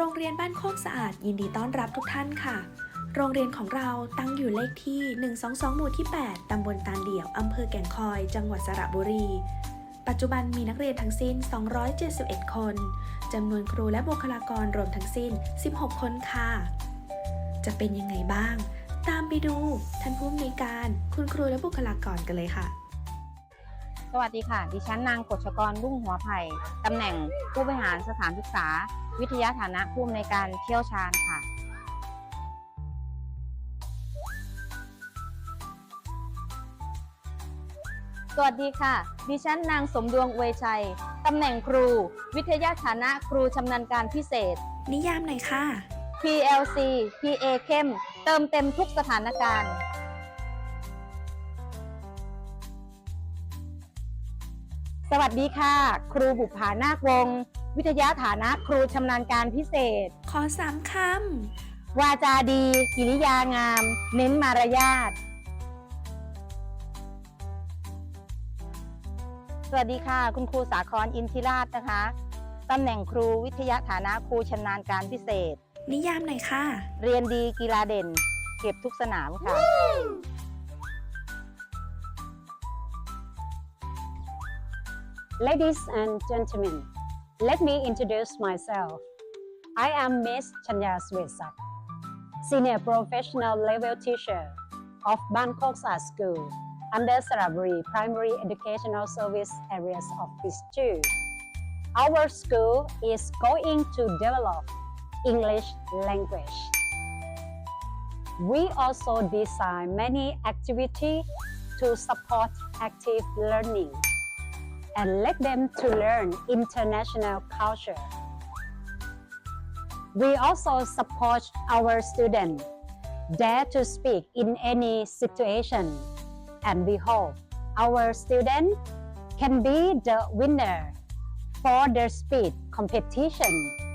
โรงเรียนบ้านโคกสะอาดยินดีต้อนรับทุกท่านค่ะ โรงเรียนของเราตั้งอยู่เลขที่ 122 หมู่ที่ 8 ตำบลตาลเดี่ยว อำเภอแก่งคอย จังหวัดสระบุรี ปัจจุบันมีนักเรียนทั้งสิ้น 271 คน จำนวนครูและบุคลากรรวมทั้งสิ้น 16 คนค่ะ จะเป็นยังไงบ้าง ตามไปดู ท่านผู้อำนวยการ คุณครูและบุคลากรกันเลยค่ะ สวัสดีค่ะ ดิฉันนางกฎชกรรุ่งหัวไผ่ตำแหน่งผู้บริหารสถานศึกษา วิทยาฐานะผู้อำนวยการเชี่ยวชาญค่ะ สวัสดีค่ะ ดิฉันนางสมดวงอวยชัยตำแหน่งครู วิทยาฐานะครูชำนาญการพิเศษ นิยามหน่อยค่ะ PLC PA เข้ม เติมเต็มทุกสถานการณ์ สวัสดีค่ะ ครูบุภานาควงศ์วิทยาฐานะครูชำนาญการพิเศษ ขอสามควาจาดี กิริยางาม เน้นมารยาท สวัสดีค่ะ คุณครูสาครอินทิราชนะคะตำแหน่งครูวิทยาฐานะครูชำนาญการพิเศษำนิยามหน่อยค่ะ เรียนดีกีฬาเด่น เก็บทุกสนามค่ะ Ladies and gentlemen, let me introduce myself. I am Miss Chanya Swesak, Senior Professional Level Teacher of Bangkok Art School under Saraburi Primary Educational Service Areas of Pistol. Our school is going to develop English language. We also design many activities to support active learning and let them to learn international culture. We also support our students dare to speak in any situation and we hope our students can be the winner for their speed competition.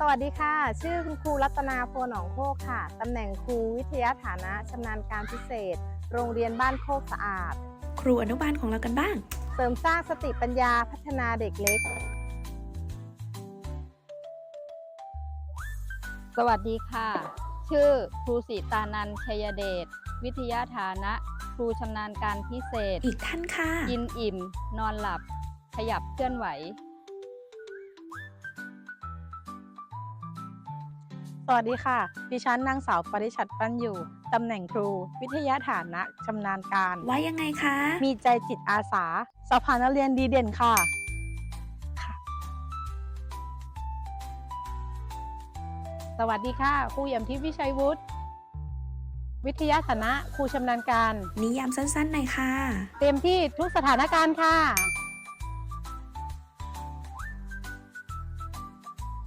สวัสดีค่ะ ชื่อคุณครูรัตนาโพหนองโคกค่ะ ตำแหน่งครูวิทยาฐานะชำนาญการพิเศษ โรงเรียนบ้านโคกสะอาด ครูอนุบาลของเรากันบ้าง เสริมสร้างสติปัญญาพัฒนาเด็กเล็ก สวัสดีค่ะ ชื่อครูสีตานันท์ชัยเดช วิทยาฐานะ ครูชำนาญการพิเศษ อีกท่านค่ะ กินอิ่ม นอนหลับ ขยับเคลื่อนไหว สวัสดีค่ะ ดิฉันนางสาวปริชัดปั้นอยู่ ตำแหน่งครู วิทยาฐานะชำนาญการ ว่ายังไงคะ มีใจจิตอาสาสภานักเรียนดีเด่นค่ะสวัสดีค่ะครูเอี่ยมทิพย์วิชัยวุฒิวิทยาฐานะครูชำนาญการ นิยามสั้นๆหน่อยค่ะ เต็มที่ทุกสถานการณ์ค่ะ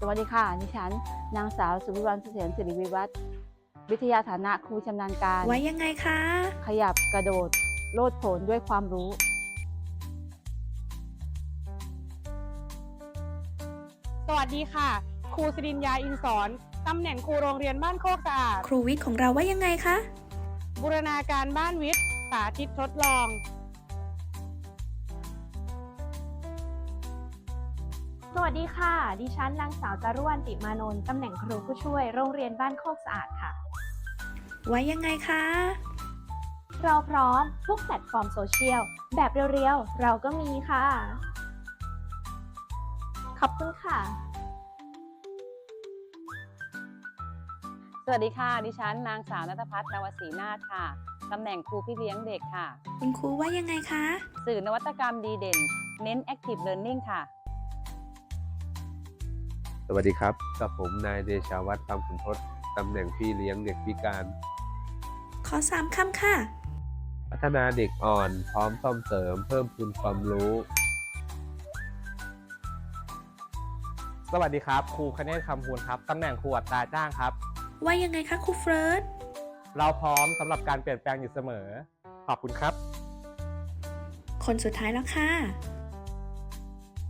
สวัสดีค่ะ ดิฉัน นางสาวสุวิวันเสถียรสิริวิวัฒน์วิทยาฐานะครูชำนาญการว่ายังไงคะ ขยับกระโดด โลดโผนด้วยความรู้ สวัสดีค่ะ ครูสิรินยาอินสอนตำแหน่งครูโรงเรียนบ้านโคกสะอาดครูวิทย์ของเราว่ายังไงคะ บูรณาการบ้านวิทย์ สาธิตทดลอง สวัสดีค่ะ ดิฉันนางสาวจารุวรรณติมานนท์ตำแหน่งครูผู้ช่วยโรงเรียนบ้านโคกสะอาดค่ะว่ายังไงคะ เราพร้อมทุกแพลตฟอร์มโซเชียล แบบเรียวๆ เราก็มีค่ะ ขอบคุณค่ะ สวัสดีค่ะ ดิฉันนางสาวนัทพัฒน์นวศรีนาถค่ะ ตำแหน่งครูพี่เลี้ยงเด็กค่ะ คุณครูว่ายังไงคะ สื่อนวัตกรรมดีเด่น เน้น Active Learning ค่ะส วัสดีครับกับผมนายเดชาวัฒน์คำสุนทศตำแหน่งพี่เลี้ยงเด็กพิการ ขอสามคำค่ะ พัฒนาเด็กอ่อนพร้อมซ่อมเสริมเพิ่มพูนความรู้ สวัสดีครับครูคเนศคำพูนครับตำแหน่งครูอัตราจ้างครับ ว่ายังไงคะครูเฟิร์สเราพร้อมสำหรับการเปลี่ยนแปลงอยู่เสมอ ขอบคุณครับ คนสุดท้ายแล้วค่ะ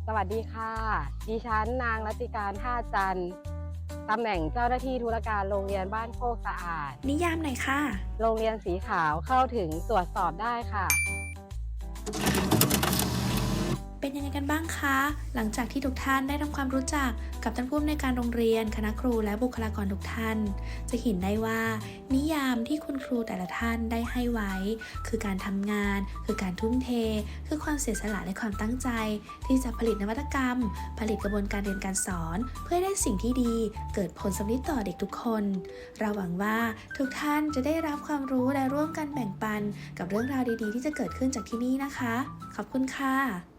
สวัสดีค่ะ ดิฉันนางรัติการท่าจันทร์ตำแหน่งเจ้าหน้าที่ธุรการโรงเรียนบ้านโคกสะอาด นิยามหน่อยค่ะ โรงเรียนสีขาวเข้าถึงตรวจสอบได้ค่ะ เป็นยังไงกันบ้างคะ หลังจากที่ทุกท่านได้ทำความรู้จักกับท่านผู้อำนวยการโรงเรียน คณะครูและบุคลากรทุกท่าน จะเห็นได้ว่า นิยามที่คุณครูแต่ละท่านได้ให้ไว้ คือการทำงาน คือการทุ่มเท คือความเสียสละและความตั้งใจ ที่จะผลิตนวัตกรรม ผลิตกระบวนการเรียนการสอน เพื่อได้สิ่งที่ดี เกิดผลสำลิดต่อเด็กทุกคนเราหวังว่าทุกท่านจะได้รับความรู้และร่วมกันแบ่งปัน กับเรื่องราวดีๆ ที่จะเกิดขึ้นจากที่นี่นะคะ ขอบคุณค่ะ